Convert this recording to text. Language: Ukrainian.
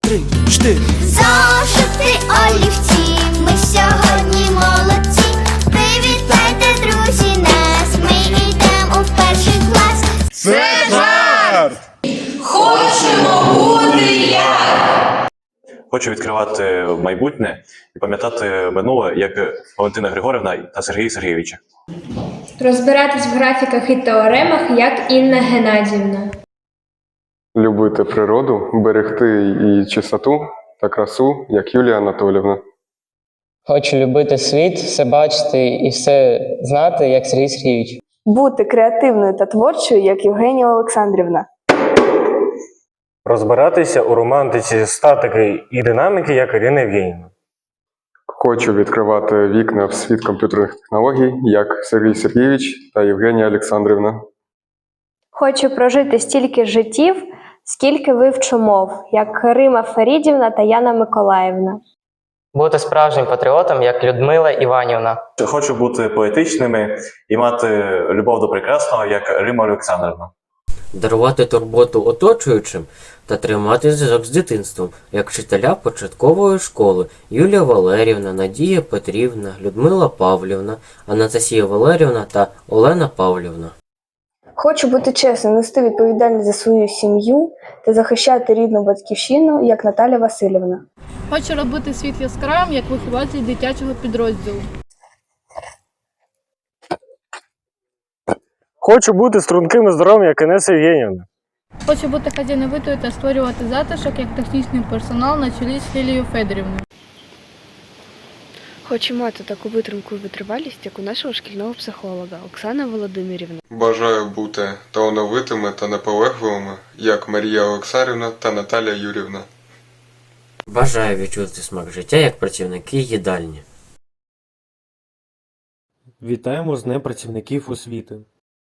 Три, чотири. Зошити олівці, ми сьогодні молодці. Привітайте, друзі, нас. Ми йдемо в перший клас. Це жарт! Хочу відкривати майбутнє і пам'ятати минуле, як Валентина Григорівна та Сергій Сергійовича. Розбиратись в графіках і теоремах, як Інна Геннадівна. Любити природу, берегти і чистоту та красу, як Юлія Анатолівна. Хочу любити світ, все бачити і все знати, як Сергій Сергійович. бути креативною та творчою, як Євгенія Олександрівна. Розбиратися у романтиці статики і динаміки, як Ірина Євгенівна. Хочу відкривати вікна в світ комп'ютерних технологій, як Сергій Сергійович та Євгенія Олександрівна. Хочу прожити стільки життів, скільки вивчу мов, як Рима Фарідівна та Яна Миколаївна. Бути справжнім патріотом, як Людмила Іванівна. Хочу бути поетичними і мати любов до прекрасного, як Рима Олександрівна. Дарувати турботу оточуючим та тримати зв'язок з дитинством, як вчителя початкової школи Юлія Валерівна, Надія Петрівна, Людмила Павлівна, Анастасія Валерівна та Олена Павлівна. Хочу бути чесним, нести відповідальність за свою сім'ю та захищати рідну батьківщину, як Наталя Васильівна. Хочу робити світ яскравим, як вихователь дитячого підрозділу. Хочу бути струнким і здоровим, як Інеса Євгенівна. Хочу бути хазяйновитою та створювати затишок, як технічний персонал на чолі з Лілією Федорівною. Хочу мати таку витримку і витривалість, як у нашого шкільного психолога Оксана Володимирівна. Бажаю бути талановитими та наполегливими, як Марія Олександрівна та Наталія Юрівна. Бажаю відчути смак життя як працівники їдальні. Вітаємо з Днем працівників освіти.